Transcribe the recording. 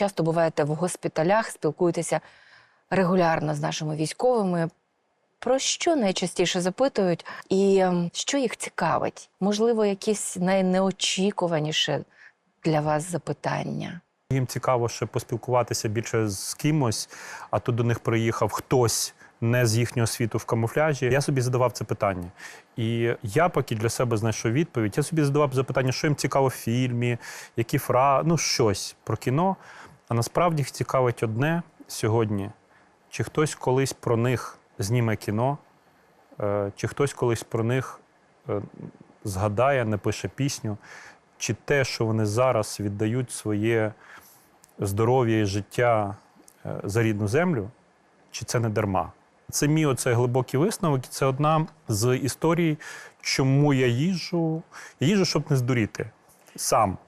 часто буваєте в госпіталях, спілкуєтеся регулярно з нашими військовими. Про що найчастіше запитують, і ем, що їх цікавить? Можливо, якісь найнеочікуваніше для вас запитання? Їм цікаво ще поспілкуватися більше з кимось, а тут до них приїхав хтось не з їхнього світу в камуфляжі. Я собі задавав це питання. І я поки для себе знайшов відповідь. Я собі задавав запитання, що їм цікаво в фільмі, які фра, ну щось про кіно. А насправді їх цікавить одне сьогодні: чи хтось колись про них зніме кіно, е, чи хтось колись про них е, згадає, напише пісню, чи те, що вони зараз віддають своє здоров'я і життя е, за рідну землю, чи це не дарма? Це мій оцей глибокий висновок. і Це одна з історій, чому я їжджу. Я їжджу, щоб не здуріти сам.